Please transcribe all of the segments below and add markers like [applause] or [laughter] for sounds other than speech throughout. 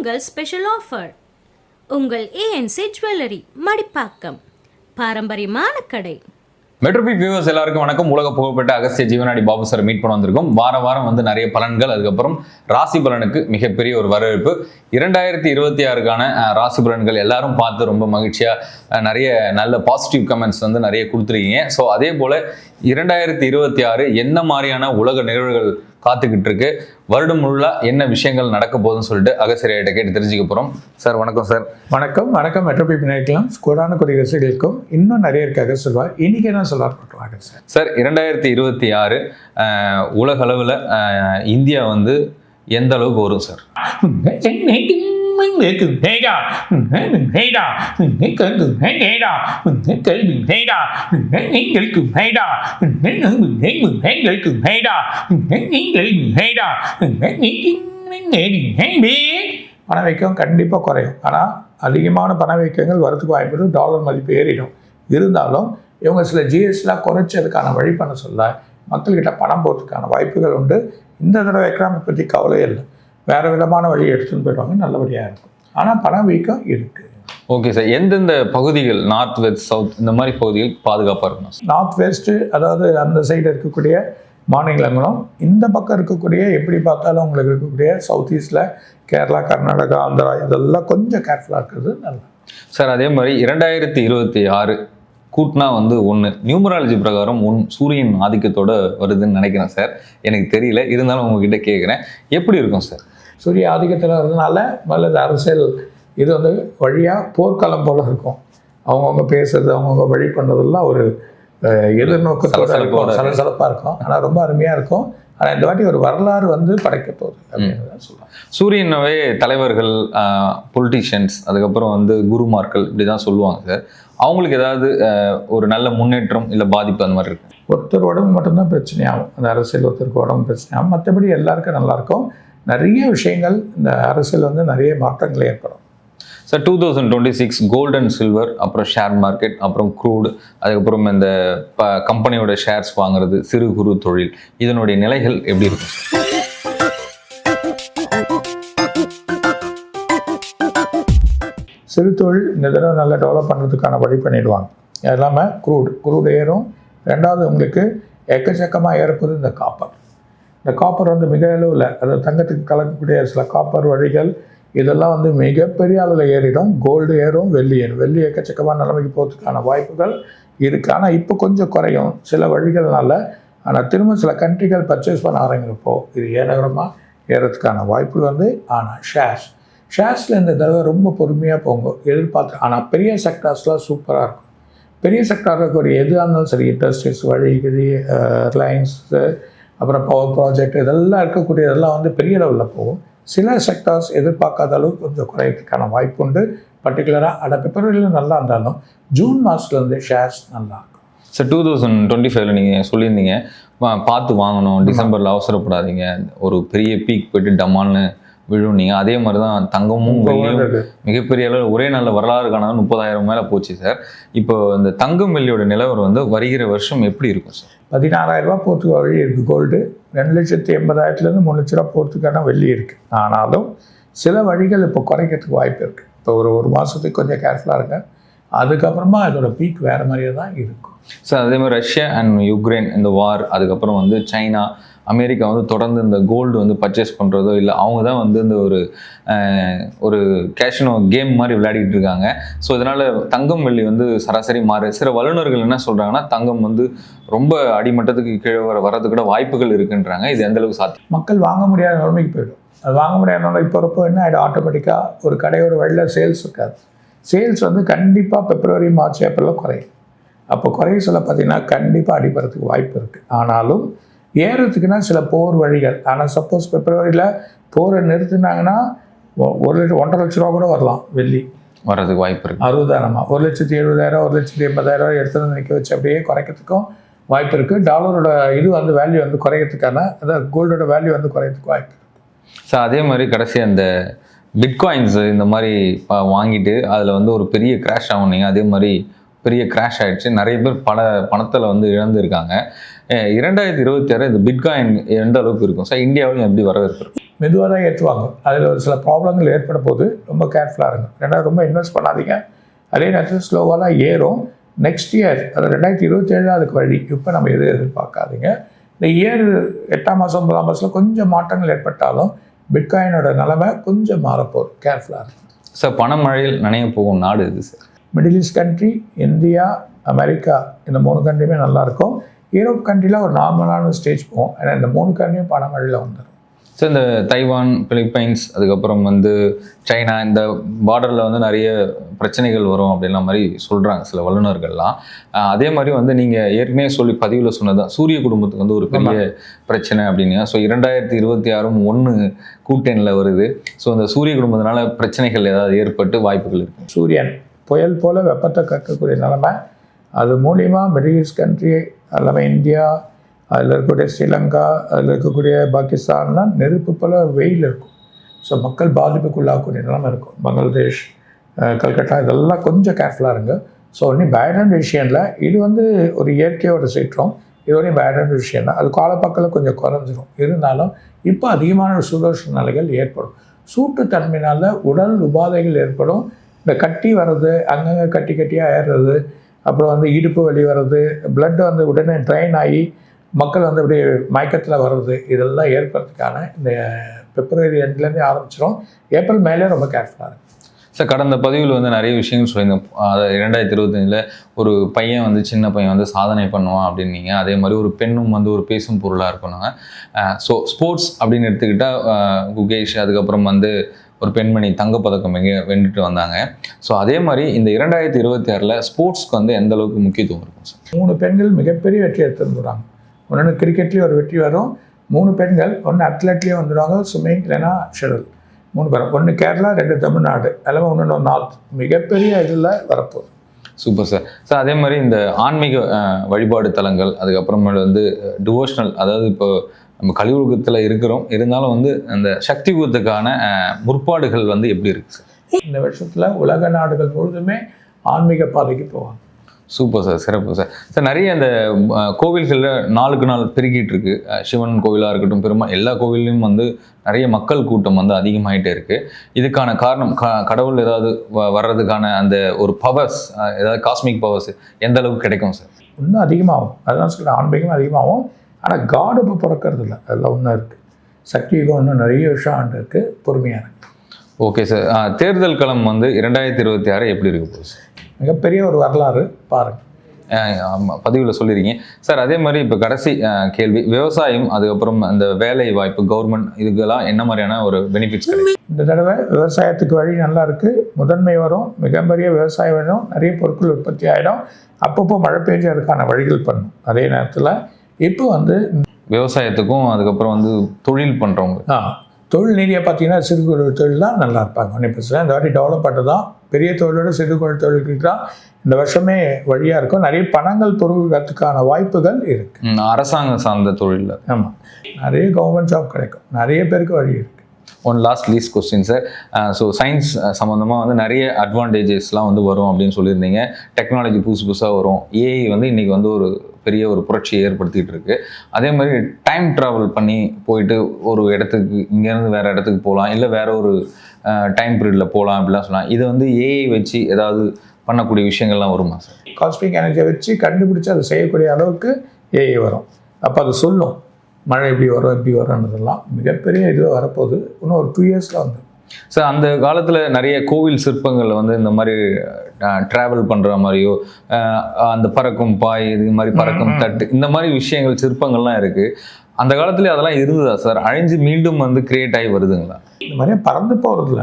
உங்கள் special offer உங்கள் ANC jewellery Madipakkam பாரம்பரியமான கடை. மெட்ரோபி வியூவர்ஸ் எல்லாருக்கும் வணக்கம். உலக புகழ்பெற்ற அகஸ்திய ஜீவனாடி பாபு சார் மீட் பண்ண வந்திருக்கோம். வார வாரம் வந்து நிறைய பலன்கள் அதுக்கப்புறம் ராசி பலனுக்கு மிகப்பெரிய ஒரு வரவேற்பு. இரண்டாயிரத்தி இருபத்தி ஆறுக்கான ராசி பலன்கள் எல்லாரும் பார்த்து ரொம்ப மகிழ்ச்சியாக நிறைய நல்ல பாசிட்டிவ் கமெண்ட்ஸ் வந்து நிறைய கொடுத்துருக்கீங்க. ஸோ அதே போல் இரண்டாயிரத்தி இருபத்தி ஆறு என்ன மாதிரியான உலக நிகழ்வுகள் காத்துக்கிட்டு இருக்கு வருடம் முழுவா என்ன விஷயங்கள் நடக்க போகுதுன்னு சொல்லிட்டு அகஸ்தியர்கிட்ட கேட்டு தெரிஞ்சுக்க போறோம். சார் வணக்கம் சார். வணக்கம் வணக்கம். மெட்ரோபி நினைக்கலாம். ஸ்கூடான குடி ரசிகர்களுக்கும் இன்னும் நிறைய இருக்காக சொல்லுவார் இன்னைக்கு என்ன சொல்ல போட்டுருவாங்க சார்? சார் இரண்டாயிரத்தி இருபத்தி ஆறு உலக அளவில் இந்தியா வந்து எந்த அளவுக்கு வரும் சார்? [laughs] பணவீக்கம் கண்டிப்பாக குறையும் ஆனால் அதிகமான பணவீக்கங்கள் வரதுக்கு வாய்ப்பு டாலர் மதிப்பு ஏறிடும் இருந்தாலும் இவங்க சில ஜிஎஸ்டிலாம் குறைச்சதுக்கான வழி பண்ண சொல்ல மக்கள்கிட்ட பணம் போகிறதுக்கான வாய்ப்புகள் உண்டு இந்த தடவை எக்கனாமிக் பற்றி கவலையே இல்லை வேறு விதமான வழி எடுத்துன்னு போயிடுவாங்க நல்லபடியாக இருக்கும். ஆனால் பணவீக்கம் இருக்குது ஓகே சார் எந்தெந்த பகுதிகள் நார்த் வெஸ்ட் சவுத் இந்த மாதிரி பகுதிகள் பாதுகாப்பாக இருக்கணும்? நார்த் வெஸ்ட்டு அதாவது அந்த சைடு இருக்கக்கூடிய மாநிலங்களும் இந்த பக்கம் இருக்கக்கூடிய எப்படி பார்த்தாலும் உங்களுக்கு இருக்கக்கூடிய சவுத் ஈஸ்டில் கேரளா கர்நாடகா ஆந்திரா இதெல்லாம் கொஞ்சம் கேர்ஃபுல்லாக இருக்கிறது நல்லது. சார் அதே மாதிரி இரண்டாயிரத்தி இருபத்தி ஆறு கூட்டினா வந்து ஒன்று நியூமராலஜி பிரகாரம் ஒன் சூரியன் ஆதிக்கத்தோட வருதுன்னு நினைக்கிறேன் சார் எனக்கு தெரியல. இருந்தாலும் உங்ககிட்ட கேட்குறேன் எப்படி இருக்கும் சார் சூரிய ஆதிக்கத்தில் இருந்தனால இந்த அரசியல். இது வந்து வழியாக போர்க்காலம் போல இருக்கும். அவங்கவுங்க பேசுறது அவங்கவுங்க வழி பண்ணுறதெல்லாம் ஒரு எதிர்நோக்கத்தோட இருக்கும். சலசலப்பாக இருக்கும். ஆனால் ரொம்ப அருமையாக இருக்கும். ஆனால் இந்த வாட்டி ஒரு வரலாறு வந்து படைக்க போகுது அப்படின்னு சொல்லலாம் சூரியனாவே தலைவர்கள் பொலிட்டிஷியன்ஸ் அதுக்கப்புறம் வந்து குருமார்கள் இப்படி தான் சொல்லுவாங்க சார். அவங்களுக்கு ஏதாவது ஒரு நல்ல முன்னேற்றம் இல்லை பாதிப்பு அந்த மாதிரி இருக்கு? ஒருத்தர் உடம்பு மட்டும்தான் பிரச்சனையாகும். அந்த அரசியல் ஒருத்தருக்கு உடம்பு பிரச்சனையாகும். மற்றபடி எல்லாருக்கும் நல்லா இருக்கும். நிறைய விஷயங்கள் இந்த அரசியல் வந்து நிறைய மாற்றங்கள் ஏற்படும். Sir two thousand twenty six gold and silver அப்புறம் ஷேர் மார்க்கெட் அப்புறம் க்ரூடு அதுக்கப்புறம் இந்த ப கம்பெனியோட ஷேர்ஸ் வாங்குறது சிறு குறு தொழில் இதனுடைய நிலைகள் எப்படி இருக்கும் சிறு தொழில் இந்த தடவை நல்லா டெவலப் பண்ணுறதுக்கான வழி பண்ணிடுவாங்க. அது இல்லாமல் குரூடு குரூடு ஏறும். ரெண்டாவது உங்களுக்கு எக்கச்சக்கமாக ஏறப்போது இந்த காப்பர் இந்த காப்பர் வந்து மிக அளவில் அதாவது தங்கத்துக்கு கலக்கக்கூடிய சில காப்பர் வழிகள் இதெல்லாம் வந்து மிகப்பெரிய அளவில் ஏறிடும். கோல்டு ஏறும் வெள்ளி ஏறும். வெள்ளி எக்கச்சக்கமான நிலைமைக்கு போகிறதுக்கான வாய்ப்புகள் இருக்குது ஆனால் இப்போ கொஞ்சம் குறையும். சில வழிகள்னால ஆனால் திரும்ப சில கண்ட்ரிகள் பர்ச்சேஸ் பண்ண ஆரம்பிக்கிறப்போ இது ஏறகரமாக ஏறதுக்கான வாய்ப்புகள் வந்து ஆனால் ஷேர்ஸ் ஷேர்ஸில் இந்த தடவை ரொம்ப பொறுமையாக போங்க. எதிர்பார்த்து ஆனால் பெரிய செக்டார்ஸ்லாம் சூப்பராக இருக்கும். பெரிய செக்டாரில் இருக்கக்கூடிய எதுவாக இருந்தாலும் சரி இண்டஸ்ட்ரீஸ் வழி கிழி ரிலையன்ஸு அப்புறம் பவர் ப்ராஜெக்ட் இதெல்லாம் இருக்கக்கூடிய இதெல்லாம் வந்து பெரிய லெவலில் போகும். சில செக்டார்ஸ் எதிர்பார்க்காத அளவுக்கு கொஞ்சம் குறையறதுக்கான வாய்ப்பு உண்டு பர்டிகுலராக அட பிப்ரவரியில் நல்லா இருந்தாலும் ஜூன் மாதத்துலேருந்து ஷேர்ஸ் நல்லா இருக்கும். சார் டூ தௌசண்ட் டுவெண்ட்டி ஃபைவ்ல நீங்கள் சொல்லியிருந்தீங்க பார்த்து வாங்கணும். டிசம்பரில் அவசரப்படாதீங்க. ஒரு பெரிய பீக் போயிட்டு டமால்னு விழும். நீங்கள் அதே மாதிரி தான் தங்கமும் வெள்ளியும். மிகப்பெரிய அளவில் ஒரே நல்ல வரலாறு காணாத முப்பதாயிரம் மேலே போச்சு சார் இப்போ இந்த தங்கம் வெள்ளியோட நிலவரம் வந்து வருகிற வருஷம் எப்படி இருக்கும் சார் பதினாறாயிரம் ரூபா போகிறதுக்கு வழி இருக்குது கோல்டு ரெண்டு லட்சத்தி எண்பதாயிரத்துலேருந்து மூணு லட்ச ரூபா போகிறதுக்கான வெள்ளி இருக்குது ஆனாலும் சில வழிகள் இப்போ குறைக்கிறதுக்கு வாய்ப்பு இருக்குது இப்போ ஒரு ஒரு மாதத்துக்கு கொஞ்சம் கேர்ஃபுல்லாக இருங்க. அதுக்கப்புறமா அதோட பீக் வேறு மாதிரியே தான் இருக்கும். சார் அதே மாதிரி ரஷ்யா அண்ட் யுக்ரைன் இந்த வார் அதுக்கப்புறம் வந்து சைனா அமெரிக்கா வந்து தொடர்ந்து இந்த கோல்டு வந்து பர்ச்சேஸ் பண்ணுறதோ இல்லை அவங்க தான் வந்து இந்த ஒரு ஒரு கேஷினோ கேம் மாதிரி விளையாடிட்டு இருக்காங்க. ஸோ இதனால் தங்கம் வெள்ளி வந்து சராசரி மாறு. சில வல்லுநர்கள் என்ன சொல்கிறாங்கன்னா தங்கம் வந்து ரொம்ப அடிமட்டத்துக்கு கீழே வர வரதுக்கு கூட வாய்ப்புகள் இருக்குன்றாங்க. இது எந்த அளவுக்கு சாத்தியம்? மக்கள் வாங்க முடியாத நிலைமைக்கு போயிடும். அது வாங்க முடியாத நிலைமை இப்போ இருப்போ என்ன ஆகிடும் ஆட்டோமேட்டிக்காக ஒரு கடையோட வழியில் சேல்ஸ் இருக்காது. சேல்ஸ் வந்து கண்டிப்பாக பிப்ரவரி மார்ச் ஏப்ரலில் குறையும். அப்போ குறைய சொல்ல பார்த்தீங்கன்னா கண்டிப்பாக அடிபடுறதுக்கு வாய்ப்பு இருக்குது ஆனாலும் ஏறுறதுக்குன்னா சில போர் வழிகள். ஆனால் சப்போஸ் பிப்ரவரியில் போரை நிறுத்தினாங்கன்னா ஒரு லட்சம் ஒன்றரை லட்ச ரூபா கூட வரலாம் வெள்ளி. வர்றதுக்கு வாய்ப்பு இருக்கு. அறுபதாயிரமா? ஒரு லட்சத்தி எழுபதாயிரம் ஒரு லட்சத்தி எண்பதாயிரம் எடுத்து வந்து நிற்க வச்சு அப்படியே குறைக்கிறதுக்கும் வாய்ப்பு இருக்குது டாலரோட இது வந்து வேல்யூ வந்து குறையறதுக்கான அதாவது கோல்டோட வேல்யூ வந்து குறையறதுக்கு வாய்ப்பு. சார் அதே மாதிரி கடைசி அந்த பிட்காயின்ஸ் இந்த மாதிரி வாங்கிட்டு அதில் வந்து ஒரு பெரிய கிராஷ் ஆகுனீங்க அதே மாதிரி பெரிய கிராஷ் ஆயிடுச்சு. நிறைய பேர் பல பணத்தில் வந்து இழந்திருக்காங்க. இரண்டாயிரத்தி இருபத்தி ஆறு இந்த பிட்காயின் எந்த அளவுக்கு இருக்கும்? சார் இந்தியாவிலும் எப்படி வரவேற்பு இருக்கும் மெதுவாக தான் ஏற்றுவாங்க. அதில் ஒரு சில ப்ராப்ளங்கள் ஏற்பட போது ரொம்ப கேர்ஃபுல்லாக இருங்க. ரெண்டாவது ரொம்ப இன்வெஸ்ட் பண்ணாதீங்க. அதே நேரத்தில் ஸ்லோவாக தான் ஏறும். நெக்ஸ்ட் இயர் அது ரெண்டாயிரத்தி இருபத்தேழு அதுக்கு வழி. இப்போ நம்ம எதுவும் எதிர்பார்க்காதீங்க. இந்த இயர் எட்டாம் மாதம் ஒன்பதாம் மாதத்தில் கொஞ்சம் மாற்றங்கள் ஏற்பட்டாலும் பிட்காயினோட நிலைமை கொஞ்சம் மாறப்போகுது. கேர்ஃபுல்லாக இருக்கும் சார் பணமழையில் நனைய போகும் நாடு இது sir middle east country India America இந்த மூணு கண்ட்ரியுமே நல்லாயிருக்கும் யூரோப் கண்ட்ரியில் ஒரு நார்மலான ஸ்டேஜ் போகும். ஏன்னா இந்த மூணு கண்ட்ரியும் பணமழையில் வந்துடும் ஸோ இந்த தைவான் பிலிப்பைன்ஸ் அதுக்கப்புறம் வந்து சைனா இந்த பார்டரில் வந்து நிறைய பிரச்சனைகள் வரும் அப்படின்ற மாதிரி சொல்கிறாங்க சில வல்லுநர்கள்லாம். அதே மாதிரி வந்து நீங்கள் ஏற்கனவே சொல்லி பதிவில் சொன்னதான் சூரிய குடும்பத்துக்கு வந்து ஒரு பெரிய பிரச்சனை அப்படின்னு. ஸோ இரண்டாயிரத்தி இருபத்தி ஆறும் ஒன்று கூட்டணியில் வருது. ஸோ அந்த சூரிய குடும்பத்தினால பிரச்சனைகள் ஏதாவது ஏற்பட்டு வாய்ப்புகள் இருக்கு. சூரியன். புயல் போல் வெப்பத்தை கற்கக்கூடிய நிலைமை அது மூலிமா மிடில் ஈஸ்ட் கண்ட்ரி எல்லாமே இந்தியா அதில் இருக்கக்கூடிய ஸ்ரீலங்கா அதில் இருக்கக்கூடிய பாகிஸ்தான்லாம் நெருப்பு போல் வெயில் இருக்கும். ஸோ மக்கள் பாதிப்புக்குள்ளாகக்கூடிய நிலைமை இருக்கும். பங்களாதேஷ் கல்கட்டா இதெல்லாம் கொஞ்சம் கேர்ஃபுல்லாக இருங்க. ஸோ ஒன்றும் பேடான விஷயம் இல்லை இது வந்து ஒரு இயற்கையோட சீற்றம். இது ஒன்றும் பேடான விஷயம் தான். அது காலப்பக்கில் கொஞ்சம் குறைஞ்சிரும். இருந்தாலும் இப்போ அதிகமான சுதோஷ நிலைகள் ஏற்படும். சூட்டுத்தன்மையினால் உடல் உபாதைகள் ஏற்படும். இந்த கட்டி வர்றது அங்கங்கே கட்டி கட்டியாக ஏறுறது அப்புறம் வந்து இடுப்பு வலி வர்றது பிளட் வந்து உடனே ட்ரைன் ஆகி மக்கள் வந்து அப்படியே மயக்கத்தில் வர்றது இதெல்லாம் ஏற்படுறதுக்கான இந்த பிப்ரவரி எண்ட்லேருந்து ஆரம்பிச்சிடும் ஏப்ரல் மேலே ரொம்ப கேர்ஃபுல்லாக இருக்கும் சார் கடந்த பதிவில் வந்து நிறைய விஷயங்கள் சொல்லியிருந்தோம் அதாவது இரண்டாயிரத்தி இருபத்தஞ்சில் ஒரு பையன் வந்து சின்ன பையன் வந்து சாதனை பண்ணுவான் அப்படின்னீங்க. அதே மாதிரி ஒரு பெண்ணும் வந்து ஒரு பேசும் பொருளாக இருக்கணுங்க. ஸோ ஸ்போர்ட்ஸ் அப்படின்னு எடுத்துக்கிட்டால் குகேஷ் அதுக்கப்புறம் வந்து ஒரு பெண்மணி தங்கப்பதக்கம் எங்கே வென்றுட்டு வந்தாங்க. ஸோ அதே மாதிரி இந்த இரண்டாயிரத்தி இருபத்தி ஆறில் ஸ்போர்ட்ஸ்க்கு வந்து எந்த அளவுக்கு முக்கியத்துவம் இருக்கும் சார் மூணு பெண்கள் மிகப்பெரிய வெற்றி எடுத்துருந்துறாங்க ஒன்று கிரிக்கெட்லேயும் ஒரு வெற்றி வரும். மூணு பெண்கள் ஒன்று அத்லெட்லேயும் வந்துடுவாங்க. ஸ்விம்மிங் இல்லைன்னா ஷெடல் மூணு பேரும். ஒன்று கேரளா ரெண்டு தமிழ்நாடு. எல்லாமே ஒன்று நார்த் மிகப்பெரிய இதில் வரப்போகுது. சூப்பர் சார் சார் அதே மாதிரி இந்த ஆன்மீக வழிபாடு தலங்கள் அதுக்கப்புறமேல வந்து டிவோஷனல் அதாவது இப்போ நம்ம கலியுகத்தில் இருக்கிறோம். இருந்தாலும் வந்து அந்த சக்தி யுகத்துக்கான முற்பாடுகள் வந்து எப்படி இருக்கு சார்? இந்த வருஷத்தில் உலக நாடுகள் முழுதுமே ஆன்மீக பாதைக்கு போவாங்க. Super sir. சிறப்பு சார். சார் நிறைய அந்த கோவில்கள்ல நாளுக்கு நாள் பெருகிட்டு இருக்கு. சிவன் கோவிலாக இருக்கட்டும் பெருமா எல்லா கோவில்லையும் வந்து நிறைய மக்கள் கூட்டம் வந்து அதிகமாயிட்டே இருக்கு. இதுக்கான காரணம் க- கடவுள் ஏதாவது வ- வர்றதுக்கான அந்த ஒரு பவர்ஸ் ஏதாவது காஸ்மிக் பவர்ஸ் எந்த அளவுக்கு கிடைக்கும் சார்? இன்னும் அதிகமாகும். அதுதான் சொல்கிறேன் ஆன்மீகம் அதிகமாகும். ஆனால் காடு இப்போ பிறக்கிறது இல்லை அதெல்லாம் ஒன்றும் இருக்குது சக்தி யுகம் இன்னும் நிறைய விஷயம் ஆண்டு இருக்குது பொறுமையாக இருக்கு. ஓகே சார் தேர்தல் களம் வந்து இரண்டாயிரத்தி இருபத்தி ஆறு எப்படி இருக்க போகுது சார் மிகப்பெரிய ஒரு வரலாறு பாருங்கள் பதிவில் சொல்லியிருக்கீங்க சார் அதே மாதிரி இப்போ கடைசி கேள்வி. விவசாயம் அதுக்கப்புறம் அந்த வேலை வாய்ப்பு கவர்மெண்ட் இதுக்கெல்லாம் என்ன மாதிரியான ஒரு பெனிஃபிட்ஸ் இந்த தடவை விவசாயத்துக்கு வழி நல்லா இருக்குது முதன்மை வரும். மிகப்பெரிய விவசாயம் வேணும் நிறைய பொருட்கள் உற்பத்தி ஆகிடும் அப்பப்போ மழை பெஞ்சு அதுக்கான வழிகள் பண்ணும். அதே நேரத்தில் இப்போ வந்து விவசாயத்துக்கும் அதுக்கப்புறம் வந்து தொழில் பண்ணுறவங்க ஆ தொழில் நீதியை பார்த்தீங்கன்னா சிறு குறு தொழில் தான் நல்லா இருப்பாங்க. ஒன்றும் பிரச்சனை இந்த வாட்டி டெவலப் தான் பெரிய தொழிலோட சிறு குறு தொழில்களுக்கு தான் இந்த வருஷமே வழியாக இருக்கும். நிறைய பணங்கள் பொருளுக்கான வாய்ப்புகள் இருக்குது அரசாங்கம் சார்ந்த தொழிலில். ஆமாம் நிறைய கவர்மெண்ட் ஜாப் கிடைக்கும். நிறைய பேருக்கு வழி இருக்குது one last least question sir so science சம்மந்தமாக வந்து நிறைய அட்வான்டேஜஸ்லாம் வந்து வரும் அப்படின்னு சொல்லியிருந்தீங்க. டெக்னாலஜி புதுசு புதுசாக வரும். ஏஐ வந்து இன்றைக்கி வந்து ஒரு பெரிய ஒரு புரட்சியை ஏற்படுத்திட்டு இருக்கு. அதே மாதிரி டைம் ட்ராவல் பண்ணி போயிட்டு ஒரு இடத்துக்கு இங்கேருந்து வேறு இடத்துக்கு போகலாம் இல்லை வேற ஒரு டைம் பீரியடில் போகலாம் அப்படிலாம் சொல்லலாம் இது வந்து ஏஐ வச்சு ஏதாவது பண்ணக்கூடிய விஷயங்கள்லாம் வருமா சார்? காஸ்மிக் எனர்ஜியை வச்சு கண்டுபிடிச்சு அதை செய்யக்கூடிய அளவுக்கு ஏஐ வரும். அப்போ அது சொல்லும். மழை எப்படி வரும் எப்படி வரும்ன்றதெல்லாம் மிகப்பெரிய இது வரப்போகுது. இன்னும் ஒரு டூ இயர்ஸில் வந்து சார் அந்த காலத்தில் நிறைய கோவில் சிற்பங்கள் வந்து இந்த மாதிரி ட்ராவல் பண்ணுற மாதிரியோ அந்த பறக்கும் பாய் இது மாதிரி பறக்கும் தட்டு இந்த மாதிரி விஷயங்கள் சிற்பங்கள்லாம் இருக்குது அந்த காலத்துல அதெல்லாம் இருந்ததா சார்? அழிஞ்சு மீண்டும் வந்து கிரியேட் ஆகி வருதுங்களா? இந்த மாதிரியே பறந்து போகிறதில்ல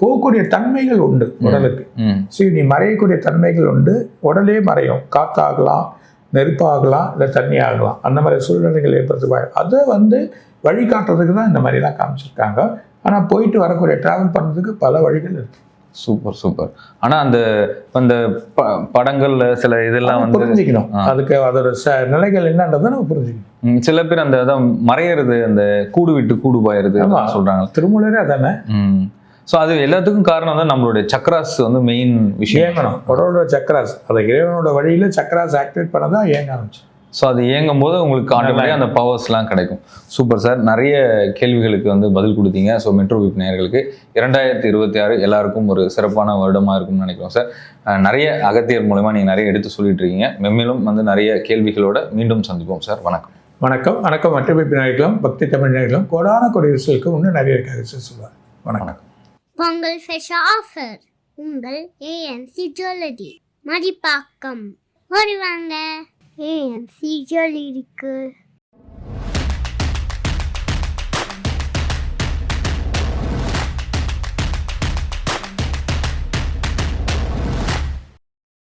போகக்கூடிய தன்மைகள் உண்டு உடலுக்கு. சரி நீ மறையக்கூடிய தன்மைகள் உண்டு. உடலே மறையும். காத்தாகலாம் நெருப்பாகலாம் இல்லை தண்ணி ஆகலாம் அந்த மாதிரி சூழ்நிலைகள் ஏற்படுத்து வாய்- அதை வந்து வழிகாட்டுறதுக்கு தான் இந்த மாதிரிலாம் காமிச்சிருக்காங்க. ஆனால் போயிட்டு வரக்கூடிய ட்ராவல் பண்ணுறதுக்கு பல வழிகள் இருக்கு. சூப்பர் சூப்பர் ஆனா அந்த அந்த ப படங்கள்ல சில இதெல்லாம் வந்து புரிஞ்சுக்கணும். அதுக்கு அதோட ச நிலைகள் என்னன்றதை நம்ம புரிஞ்சுக்கணும். சில பேர் அந்த அதான் மறையிறது அந்த கூடு விட்டு கூடு பாயிருது சொல்றாங்க. திருமூலரே அதானே? ஸோ அது எல்லாத்துக்கும் காரணம் தான் நம்மளுடைய சக்கராஸ் வந்து மெயின் விஷயம். இயங்கணும். உடலோட சக்கராஸ் அதை இறைவனோட வழியில் சக்கராஸ் ஆக்டிவேட் பண்ண தான் இயங்க ஆரம்பிச்சு. ஸோ அது இயங்கும் போது உங்களுக்கு ஆட்டோமேட்டிக்காக அந்த பவர்ஸ்லாம் கிடைக்கும். சூப்பர் சார் நிறைய கேள்விகளுக்கு வந்து பதில் கொடுத்தீங்க. ஸோ மெட்ரோ விப் நேயர்களுக்கு இரண்டாயிரத்தி இருபத்தி ஆறு எல்லாருக்கும் ஒரு சிறப்பான வருடமாக இருக்கும்னு நினைக்கிறோம் சார் நிறைய அகத்தியர் மூலமா நீங்கள் நிறைய எடுத்து சொல்லிட்டு இருக்கீங்க. மென்மேலும் வந்து நிறைய கேள்விகளோட மீண்டும் சந்திப்போம் சார் வணக்கம். வணக்கம். வணக்கம். மற்ற பிப்பினர்களும் பக்தி தமிழர்களும் கோடான கொடி இன்னும் நிறைய இருக்காது சார் சொல்லுவார். வணக்கம். பொங்கல் ஃபெஷல் ஆஃபர் உங்கள் ஏஎன்சி ஜுவல்லரி மடிப்பாக்கம் ஓடி வாங்க ஏஎன்சி ஜுவல்லரிக்கு